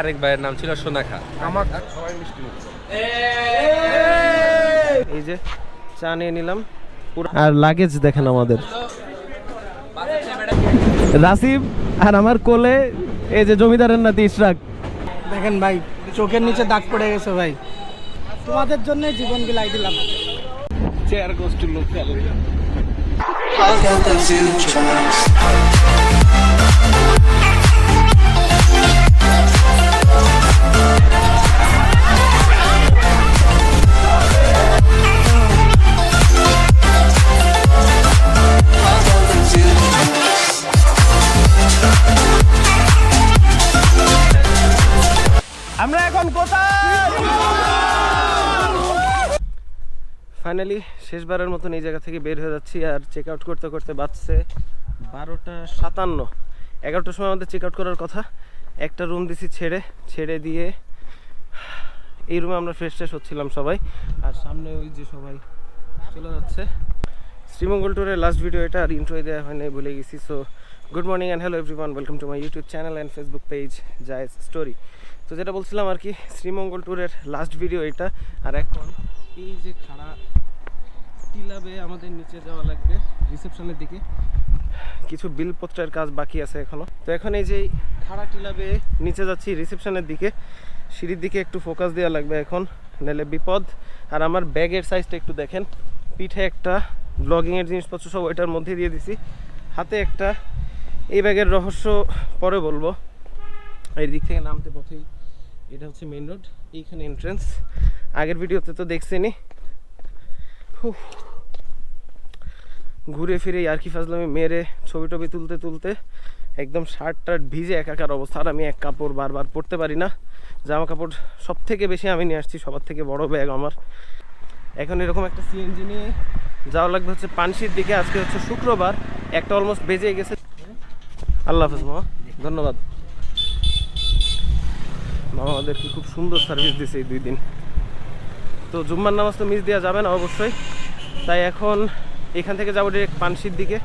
আরেক ভাইয়ের নাম ছিল সোনাখা। আমার সবাই মিষ্টি এই যে চা নিয়ে নিলাম। আর লাগেজ দেখেন আমাদের। রাসিব আর আমার কোলে এই যে জমিদারের নাতি ইশরাক। দেখেন ভাই চোখের নিচে দাগ পড়ে গেছে ভাই। তোমাদের জন্য জীবন বিলাই দিলাম। চেয়ার গোষ্ঠীর লোক I got the future. Finally শেষবারের মতন এই জায়গা থেকে বের হয়ে যাচ্ছি আর চেক আউট করতে করতে বাজছে বারোটা সাতান্ন। এগারোটার সময় আমাদের চেক আউট করার কথা। একটা রুম দিছি ছেড়ে ছেড়ে দিয়ে এই রুমে আমরা ফ্রেশ ট্রেশ হচ্ছিলাম সবাই। আর সামনে ওই যে সবাই চলে যাচ্ছে। শ্রীমঙ্গল ট্যুরের লাস্ট ভিডিও এটা আর ইন্ট্রো দেওয়া হয় নাই, ভুলে গেছি। So good morning and hello everyone welcome to my YouTube channel and Facebook page জায়স story তো যেটা বলছিলাম আর কি, শ্রীমঙ্গল ট্যুরের লাস্ট ভিডিও এটা। আর এখন এই যে খাড়া টিলাবে আমাদের নিচে যাওয়া লাগবে, রিসেপশনের দিকে। কিছু বিলপত্রের কাজ বাকি আছে এখনও। তো এখন এই যে খাড়া টিলাবে নিচে যাচ্ছি, রিসেপশনের দিকে। সিঁড়ির দিকে একটু ফোকাস দেওয়া লাগবে এখন, নাহলে বিপদ। আর আমার ব্যাগের সাইজটা একটু দেখেন। পিঠে একটা ব্লগিংয়ের জিনিসপত্র সব ওইটার মধ্যে দিয়ে দিছি। হাতে একটা, এই ব্যাগের রহস্য পরে বলব। এই দিক থেকে নামতে পথেই এটা হচ্ছে মেইন রোড এইখানে এন্ট্রেন্স আগের ভিডিওতে তো দেখছেনি। ঘুরে ফিরে আর কি ফাজলামি মেরে ছবি টবি তুলতে তুলতে একদম শার্ট টার্ট ভিজে একাকার অবস্থা। আর আমি এক কাপড় বারবার পরতে পারি না। জামা কাপড় সব থেকে বেশি আমি নিয়ে আসছি, সবার থেকে বড় ব্যাগ আমার। এখন এরকম একটা সিএনজি নিয়ে যাওয়া লাগবে হচ্ছে পানশির দিকে। আজকে হচ্ছে শুক্রবার, একটা অলমোস্ট বেজে গেছে। আল্লাহ হাফেজ, মামা। ধন্যবাদ। মামা আমাদেরকে খুব সুন্দর সার্ভিস দিয়েছে এই দুই দিন। তো জুম্মার নামাজ তো মিস দেওয়া যাবে না অবশ্যই। তাই এখন এখান থেকে যাব ডিরেক্ট পানসির দিকে।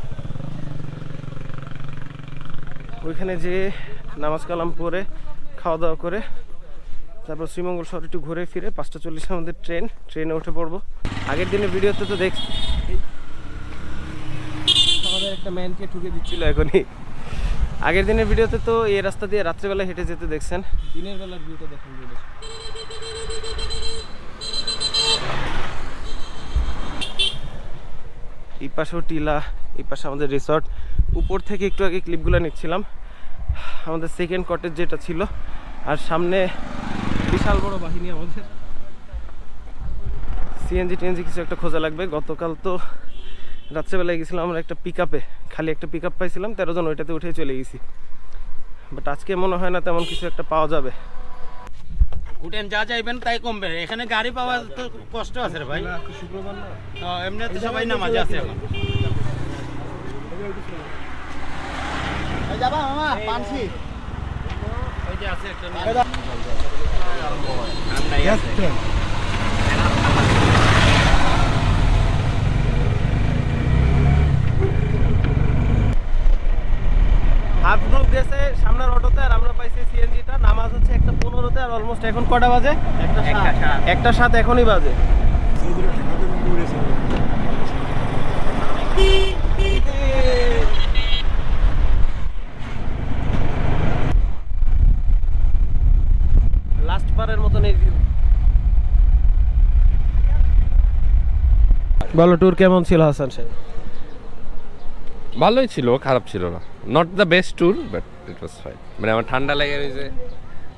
ওইখানে যে নামাজ কালাম পরে খাওয়া দাওয়া করে, তারপর শ্রীমঙ্গল শহর একটু ঘুরে ফিরে, পাঁচটা চল্লিশে আমাদের ট্রেন, ট্রেনে উঠে পড়ব। আগের দিনের ভিডিওতে তো দেখ আমাদের একটা ম্যানকে ঠুকে দিচ্ছিল এখনই। আগের দিনের ভিডিওতে তো এই রাস্তা দিয়ে রাত্রেবেলা হেঁটে যেতে দেখছেন। দিনের বেলার ভিউটা দেখেন এই পাশেও টিলা, এই পাশে আমাদের রিসর্ট উপর থেকে একটু আগে ক্লিপগুলো নিচ্ছিলাম। আমাদের সেকেন্ড কটেজ যেটা ছিল। আর সামনে বিশাল বড় বাহিনী আমাদের। সিএনজি টিএনজি কিছু একটা খোঁজা লাগবে। গতকাল তো রাত্রেবেলায় গেছিলাম আমরা একটা পিক খালি একটা পিক আপ পাইছিলাম, তেরো জন ওইটাতে উঠে চলে গেছি। বাট আজকে মনে হয় না তেমন কিছু একটা পাওয়া যাবে। উঠেন যা যাইবেন তাই কমবে। এখানে গাড়ি পাওয়া তো কষ্ট আছে রে ভাই। এমনি তো সবাই নামাজে আছে এখন। যাবা মামা পানছি। ওই যে আছে একটা হাফ সামনের অটোতে আর আমরা পাইছি সিএনজিটা নামাজ হচ্ছে একটা পনেরোতে আর অলমোস্ট এখন কটা বাজে? একটা সাত। একটা সাত। এখনই বাজে। লাস্ট বারের মতন এই ভিউ বলো ট্যুর কেমন ছিল হাসান সাহেব? ভালোই ছিল খারাপ ছিল না। Not the best tour but it was fine মানে আমার ঠান্ডা লেগে গেছে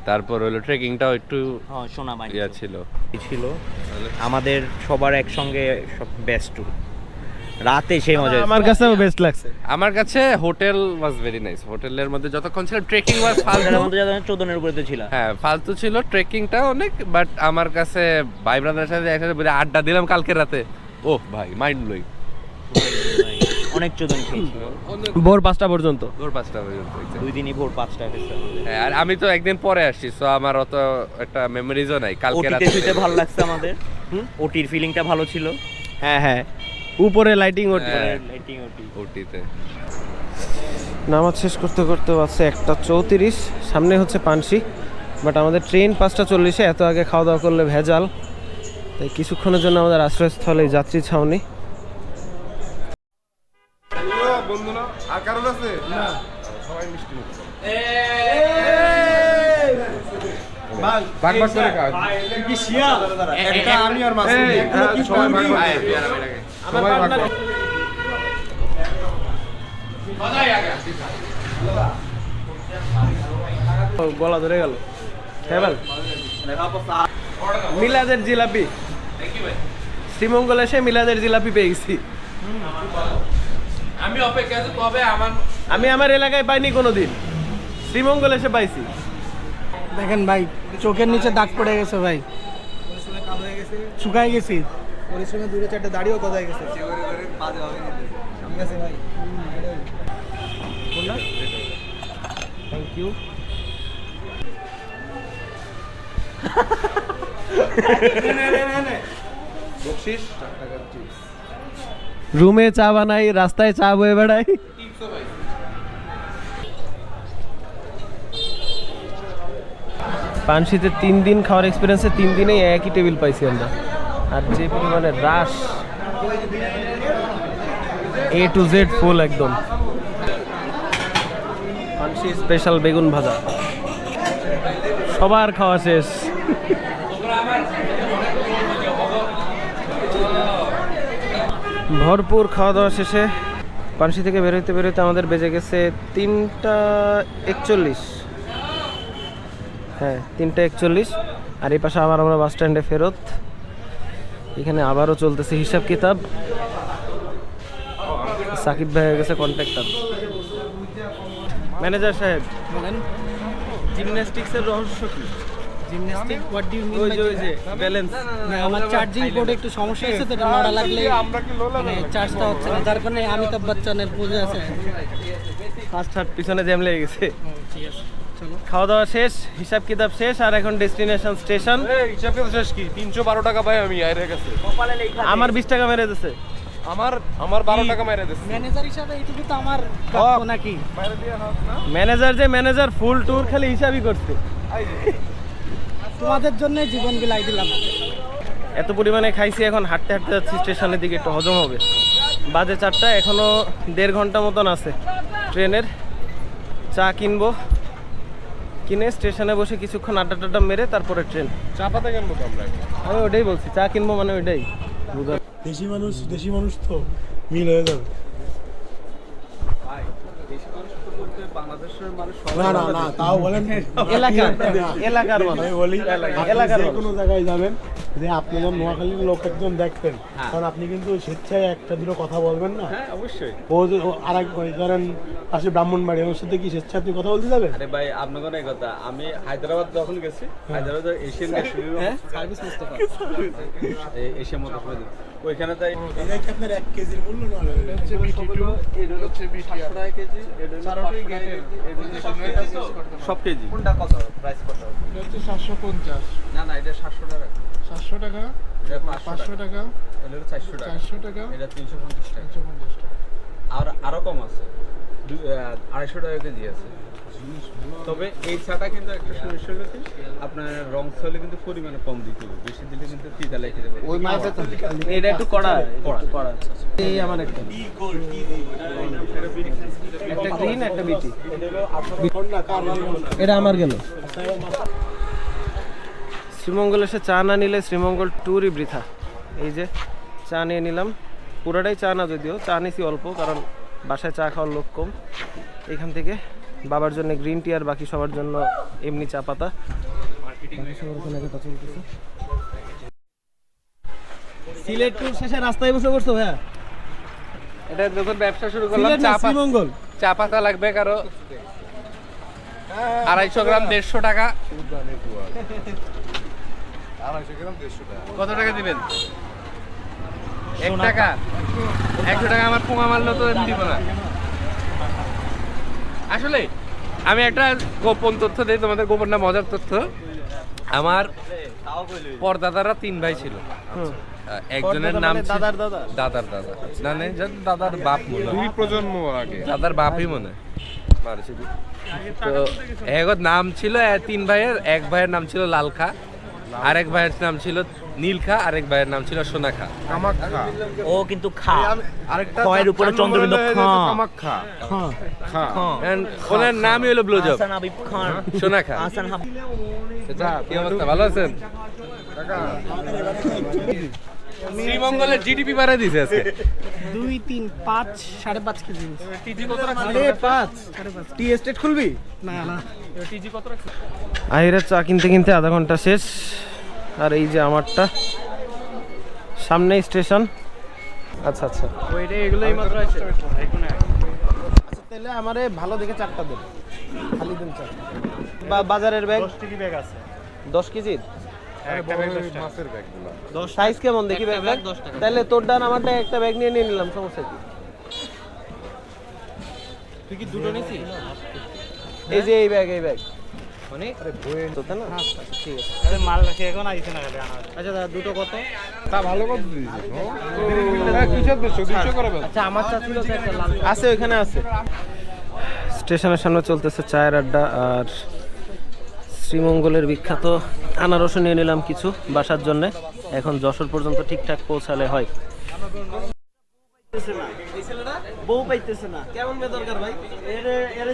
তারপর হলো ট্রেকিংটাও একটু হ্যাঁ সোনা বাইক ইয়া ছিল। ছিল আমাদের সবার একসঙ্গে সব বেস্ট ট্যুর রাতে সেই মজা। আমার কাছেও বেস্ট লাগছে। আমার কাছে হোটেল ওয়াজ ভেরি নাইস হোটেলের মধ্যে যতক্ষণ ছিল ট্রেকিং ওয়াজ ফালতু। মধ্যে যাদের চোদনের উপরে ছিল। হ্যাঁ ফালতু ছিল ট্রেকিংটা অনেক বাট আমার কাছে ভাই ব্রাদারের সাথে একসাথে আড্ডা দিলাম কালকে রাতে। ও ভাই মাইন্ড ব্লোয়িং অনেক চোদন খেয়েছিল ভোর পাঁচটা পর্যন্ত। ভোর পাঁচটা পর্যন্ত দুই দিনই ভোর পাঁচটা হ্যাঁ, আর আমি তো একদিন পরে আসছি সো আমার অত একটা মেমোরিজও নাই। কালকে রাতে শুতে ভালো লাগছে আমাদের। ওটির ফিলিংটা ভালো ছিল। হ্যাঁ হ্যাঁ। উপরে লাইটিং ওঠে হ্যাঁ। লাইটিং ওটি। ওটিতে। নামাজ শেষ করতে করতে আছে একটা চৌত্রিশ সামনে হচ্ছে পানসি। বাট আমাদের ট্রেন পাঁচটা চল্লিশে এত আগে খাওয়া দাওয়া করলে ভেজাল। তাই কিছুক্ষণের জন্য আমাদের আশ্রয়স্থলে যাত্রী ছাউনি। বন্ধুরা আর কারণ আছে? না। সবাই মিষ্টি মুখ ভাগ ভাগ করে খাও একটা আমি আর মাসুদ হ্যাঁ, সবাই ভাগ ভাগ সবাই ভাগ ভাগ গলা ধরে গেল। হ্যাঁ মিলাদের জিলাপি। শ্রীমঙ্গল এসে মিলাদের জিলাপি পেয়ে গেছি। আমি অপেক্ষা কবে আমার আমি আমার এলাকায় পাইনি কোনোদিন। শ্রীমঙ্গল এসে পাইছি। দেখেন ভাই চোখের নিচে দাগ পড়ে গেছে ভাই। শুকাই গেছি? পরিশ্রমে দূরে চারটে দাড়িও কোথায় গেছে। থ্যাংক ইউ বকশিস চার টাকার চিপস রুমে চা বানাই, রাস্তায় চা বয়ে বেড়াই। পানশিতে তিন দিন খাওয়ার এক্সপিরিয়েন্সে তিন দিনেই একই টেবিল পাইছি আমরা। আর যে পরিমাণে রাশ এ টু জেড ফুল একদম। পানশি স্পেশাল বেগুন ভাজা। সবার খাওয়া শেষ। ভরপুর খাওয়া দাওয়া শেষে পানসি থেকে বেরোতে বেরোতে আমাদের বেজে গেছে তিনটা একচল্লিশ। হ্যাঁ তিনটা একচল্লিশ। আর এই পাশে আবার আমরা বাস স্ট্যান্ডে ফেরত। এখানে আবারও চলতেছে হিসাব কিতাব। সাকিব ভাই হয়ে গেছে কন্ট্রাক্টর ম্যানেজার সাহেব বলেন। জিমন্যাস্টিক্সের রহস্য কি? Gymnastic what do you mean যে ব্যালেন্স আমার চার্জিং পোর্টে একটু সমস্যা হয়েছে তো এটা নড়া লাগলে মানে চার্জটা হচ্ছে না যার কারণে অমিতাভ বচ্চনের পুজো আছে। ফার্স্ট হার্ট পিছনে জ্যাম লেগে গেছে। ঠিক আছে খাওয়া দাওয়া শেষ হিসাব কিতাব শেষ আর এখন ডেস্টিনেশন স্টেশন এই হিসাব করতে শেষ কি? তিনশো বারো টাকা পাই আমি আইরে গেছে আমার বিশ টাকা মেরে দিছে। আমার আমার বারো টাকা মাইরে দিচ্ছে ম্যানেজার হিসাবে এইটুকু তো আমার নাকি? ম্যানেজার যে ম্যানেজার ফুল ট্যুর খালি হিসাবই করছে। তোমাদের জন্য জীবন বিলাই দিলাম। এত পরিমাণে খাইছি এখন হাঁটতে হাঁটতে যাচ্ছি স্টেশনের দিকে একটু হজম হবে। বাজে চারটা এখনও দেড় ঘণ্টা মতন আছে। ট্রেনের চা কিনবো। কিনে স্টেশনে বসে কিছুক্ষণ আড্ডা টাড্ডা মেরে তারপরে ট্রেন। চা পাতা কিনবো তো আমরা আমি ওটাই বলছি চা কিনবো মানে ওইটাই। দেশি মানুষ দেশি মানুষ তো মিল হয়ে যাবে। না না না তাও বলেন। এলাকার এলাকার আমি বলি আপনি এলাকার কোনো জায়গায় যাবেন যে আপনি যখন নোয়াখালীর লোক একজন দেখতেন কারণ আপনি কিন্তু স্বেচ্ছায় একটা দুটো কথা বলবেন না। হ্যাঁ অবশ্যই। ও আর এক ধরেন পাশে ব্রাহ্মণবাড়ি ওর সাথে কি স্বেচ্ছায় আপনি কথা বলতে যাবেন? আরে ভাই আপনার কোনো কথা আমি হায়দ্রাবাদ যখন গেছি হায়দ্রাবাদ এশিয়ান মতো ওইখানে তাই এটা আপনার এক কেজির মূল্য না? সব কেজি কোনটা কত? প্রাইস কত? সাতশো পঞ্চাশ। না না এটা সাতশো টাকা। সাতশো টাকা? এটা পাঁচশো পাঁচশো টাকা। এটা চারশো টাকা। চারশো টাকা? এটা তিনশো পঞ্চাশ টাকা। একশো পঞ্চাশ টাকা। আর আরও কম আছে। দু- আড়াইশো টাকা কেজি আছে। তবে এই চাটা কিন্তু একটা সমস্যা হলো কি আপনার রং কিন্তু পরিমাণে কম দিতে হবে বেশি দিলে কিন্তু তিতা লেগে যাবে ওই এটা একটু কড়া কড়া কড়া। এই আমার একটা। একটা গ্রিন একটা বিটি এটা আমার গেল। শ্রীমঙ্গল এসে চা না নিলে শ্রীমঙ্গল ট্যুরই বৃথা। এই যে চা নিয়ে নিলাম। পুরোটাই চা না যদিও চা নিছি অল্প কারণ বাসায় চা খাওয়ার লোক কম। এখান থেকে বাবার জন্য গ্রিন টি আর বাকি সবার জন্য এমনি চা পাতা। সিলেট ট্যুর শেষে রাস্তায় বসে পড়ছো ভাইয়া? এটা যখন ব্যবসা শুরু করলাম চা পাতা শ্রীমঙ্গল? চা পাতা লাগবে কারও? আড়াইশো গ্রাম দেড়শো টাকা। আড়াইশো গ্রাম দেড়শো টাকা। কত টাকা দিবেন? এক টাকা। একশো টাকা আমার পোঙা মারলেও তো দিব না। আসলে আমি একটা গোপন তথ্য দিই তোমাদের গোপন না মজার তথ্য। আমার পরদাদারা তিন ভাই ছিল। একজনের নাম মানে দাদার দাদা? দাদার দাদা। না দাদার বাপ মনে দুই প্রজন্ম আগে। দাদার বাপই মনে হয়। তো এগত নাম ছিল তিন ভাইয়ের এক ভাইয়ের নাম ছিল লাল খা আরেক ভাইয়ের নাম ছিল নীল খা আরেক ভাইয়ের নাম ছিল সোনা খা কামাখ্যা। ও কিন্তু খা। আরেকটা খয়ের উপরে চন্দ্রবিন্দু খাঁ। কামাখ্যা। খা। And ওনার নামই হলো ব্লোজব হাসান হাবিব খান। সোনা খা হাসান হাবিব। আচ্ছা, কি অবস্থা? ভালো আছেন? শ্রীমঙ্গলের জিডিপি বাড়াই দিছে আজকে। দুই তিন পাঁচ সাড়ে পাঁচ কেজি। আরে পাঁচ। টি এস্টেট খুলবি? না না। আহিরের চা কিনতে কিনতে আধা ঘণ্টা শেষ। আর এই যে আমারটা সামনেই স্টেশন। আচ্ছা আচ্ছা। মাত্র আছে। আচ্ছা তাহলে আমারে ভালো দেখে চারটা দেন। খালি দেন চার বা বাজারের ব্যাগ? দশ কেজি ব্যাগ আছে। দশ কেজির সাইজ কেমন? দেখি ব্যাগ ব্যাগ। তাহলে তোর ডান আমারটা একটা ব্যাগ নিয়ে নিয়ে নিলাম সমস্যা কি? তুই কি দুটো নিছিস? এই যে এই ব্যাগ এই ব্যাগ অনেক? তো তাই না? ঠিক আছে। মাল রাখি এখন আইছে না আচ্ছা দাদা দুটো কত? তা ভালো কথা দিয়েছিস কিসের দুশো? দুশো করে আচ্ছা আমার চা ছিল তো একটা লাল আছে ওইখানে আছে। স্টেশনের সামনে চলতেছে চায়ের আড্ডা আর শ্রীমঙ্গলের বিখ্যাত আনারসও নিয়ে নিলাম কিছু বাসার জন্য। এখন যশোর পর্যন্ত ঠিকঠাক পৌঁছালে হয়। বউ পাইতেছে না। কেমন বে দরকার ভাই? এরে এরে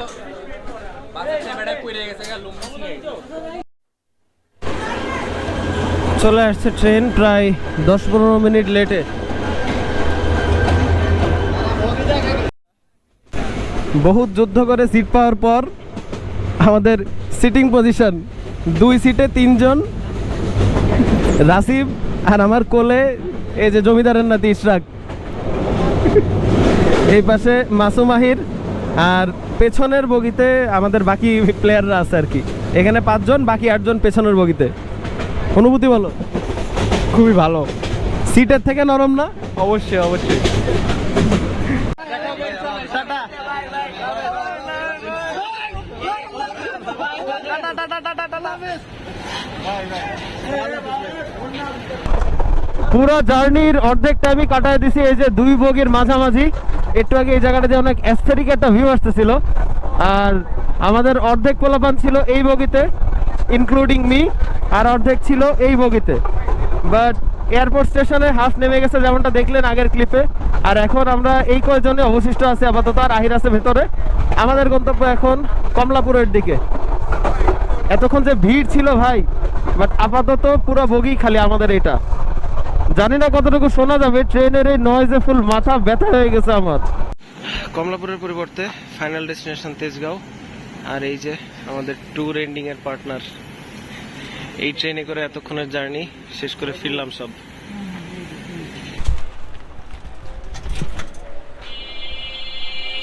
চলে আসছে ট্রেন প্রায় দশ পনেরো মিনিট লেটে। বহুত যুদ্ধ করে সিট পাওয়ার পর আমাদের সিটিং পজিশন। দুই সিটে তিনজন, রাসিব আর আমার কোলে এই যে জমিদারের নাতি ইশরাক। এই পাশে মাসুম আহির আর পেছনের বগিতে আমাদের বাকি প্লেয়াররা আছে আর কি। এখানে পাঁচজন, বাকি আটজন পেছনের বগিতে। অনুভূতি ভালো? খুবই ভালো। সিটের থেকে নরম না? অবশ্যই অবশ্যই। পুরো জার্নির অর্ধেকটা আমি কাটায় দিছি এই যে দুই বগির মাঝামাঝি। একটু আগে এই জায়গাটাতে অনেক অ্যাস্থেটিক একটা ভিউ আসতেছিল। আর আমাদের অর্ধেক পোলাপান ছিল এই বগিতে। ইনক্লুডিং মি আর অর্ধেক ছিল এই বগিতে। বাট এয়ারপোর্ট স্টেশনে হাফ নেমে গেছে যেমনটা দেখলেন আগের ক্লিপে আর এখন আমরা এই কয়জনে অবশিষ্ট আছে আপাতত, আর আহির আছে ভেতরে। আমাদের গন্তব্য এখন কমলাপুরের দিকে। এতক্ষণ যে ভিড় ছিল ভাই বাট আপাতত পুরো বগি খালি আমাদের এটা। জানি না কতটুকু শোনা যাবে, ট্রেনের এই নয়েজে ফুল মাথা ব্যথা হয়ে গেছে আমার। কমলাপুরের পরিবর্তে ফাইনাল ডেস্টিনেশন তেজগাঁও। আর এই যে আমাদের ট্যুর এন্ডিং এর পার্টনার এই ট্রেনে করে এতক্ষণের জার্নি শেষ করে ফিরলাম সব।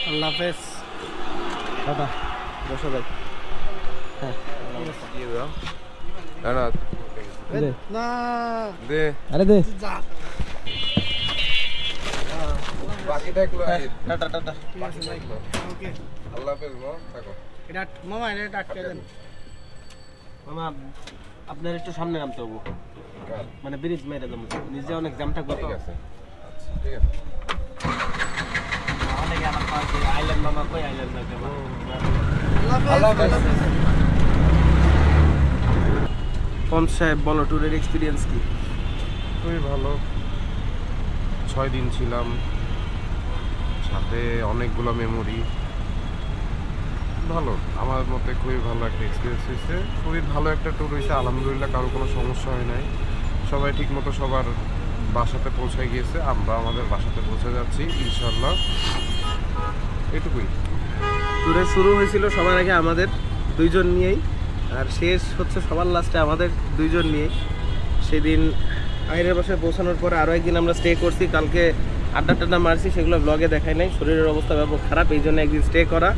আল্লাহ হাফেজ। টাটা বসো ভাই। না, না, দে। আরে দে। বাকিটা একটু টাটা টাটা। ওকে। আল্লাহ হাফেজ থাকো। এটা মামা এটা আটকে দেন। মামা আপনার একটু সামনে নামতে হব। মানে ব্রিজ মেরে দেবো। নিজে অনেক জ্যাম থাকবে ঠিক আছে। ঠিক আছে অনেক আইল্যান্ড মামা কই আইল্যান্ড আল্লাহ পম সাহেব বলো ট্যুরের এক্সপিরিয়েন্স কি? খুবই ভালো। ছয় দিন ছিলাম। সাথে অনেকগুলো মেমোরি ভালো। আমার মতে খুবই ভালো একটা এক্সপিরিয়েন্স হয়েছে। খুবই ভালো একটা ট্যুর হয়েছে। আলহামদুলিল্লাহ কারও কোনো সমস্যা হয় নাই। সবাই ঠিকমতো সবার বাসাতে পৌঁছে গিয়েছে। আমরা আমাদের বাসাতে পৌঁছে যাচ্ছি ইনশাল্লাহ এটুকুই। ট্যুরে শুরু হয়েছিল সবার আগে আমাদের দুইজন নিয়েই। আর শেষ হচ্ছে সবার লাস্টে আমাদের দুইজন নিয়ে সেদিন আইনের বাসায় পৌঁছানোর পরে আরও একদিন আমরা স্টে করছি। কালকে আড্ডা টাড্ডা মারছি, সেগুলো ব্লগে দেখাই নাই। শরীরের অবস্থা ব্যাপক খারাপ এই জন্য একদিন স্টে করা।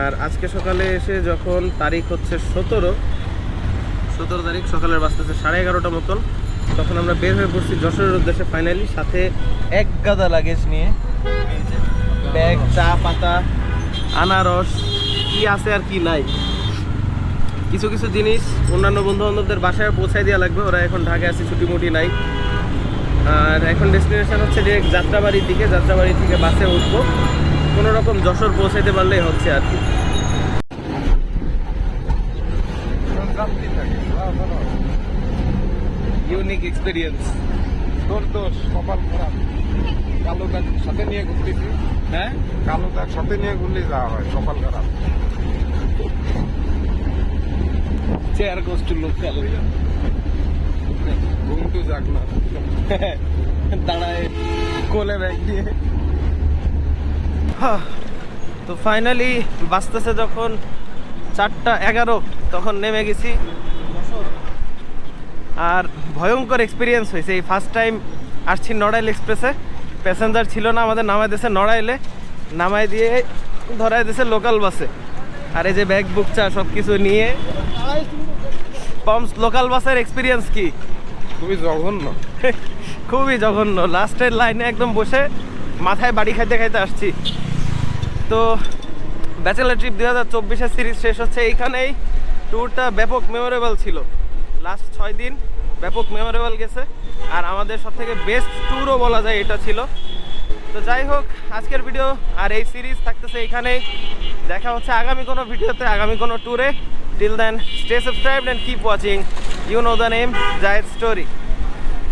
আর আজকে সকালে এসে যখন তারিখ হচ্ছে সতেরো সতেরো তারিখ সকালের বাজতেছে সাড়ে এগারোটা মতন, তখন আমরা বের হয়ে পড়ছি যশোরের উদ্দেশ্যে ফাইনালি সাথে এক গাদা লাগেজ নিয়ে। ব্যাগ, চা, পাতা, আনারস, কি আছে আর কি নাই। কিছু কিছু জিনিস অন্যান্য বন্ধু বান্ধবদের বাসায় পৌঁছায় দেওয়া লাগবে, ওরা এখন ঢাকায় আছে, ছুটি মুটি নাই। আর এখন ডেস্টিনেশন হচ্ছে যে যাত্রাবাড়ির দিকে, যাত্রাবাড়ি থেকে বাসে উঠবো। কোনো রকম যশোর পৌঁছাইতে পারলেই হচ্ছে আর কি। ইউনিক এক্সপিরিয়েন্স তোর দোষ কপাল খারাপ। কালো দাগ সাথে নিয়ে ঘুরতেছি। হ্যাঁ? কালো দাগ সাথে নিয়ে ঘুরলে যাওয়া হয় কপাল খারাপ। চেয়ার গোস টু লোকাল ঘুম তো যাক না। দাঁড়ায় কোলে ব্যাগ দিয়ে। তো ফাইনালি বাঁচতেছে যখন চারটা এগারো তখন নেমে গেছি। আর ভয়ঙ্কর এক্সপিরিয়েন্স হয়েছে। এই ফার্স্ট টাইম আসছি নড়াইল এক্সপ্রেসে প্যাসেঞ্জার ছিল না আমাদের নামাই দিয়েছে নড়াইলে। নামাই দিয়ে ধরাই দিয়েছে লোকাল বাসে আর এই যে ব্যাগ বুক চা সব কিছু নিয়ে পমস লোকাল বাসের এক্সপিরিয়েন্স কি? খুবই জঘন্য। খুবই জঘন্য। লাস্টের লাইনে একদম বসে মাথায় বাড়ি খাইতে খাইতে আসছি। তো ব্যাচেলার ট্রিপ দুই হাজার চব্বিশের সিরিজ শেষ হচ্ছে। এইখানেই ট্যুরটা ব্যাপক মেমোরেবল ছিল। লাস্ট ছয় দিন ব্যাপক মেমোরেবল গেছে। আর আমাদের সব থেকে বেস্ট ট্যুরও বলা যায় এটা ছিল। তো যাই হোক, আজকের ভিডিও আর এই সিরিজ থাকতেছে এইখানেই। দেখা হচ্ছে আগামী কোনো ভিডিওতে আগামী কোনো ট্যুরে till then stay subscribed and keep watching you know the name Zayed story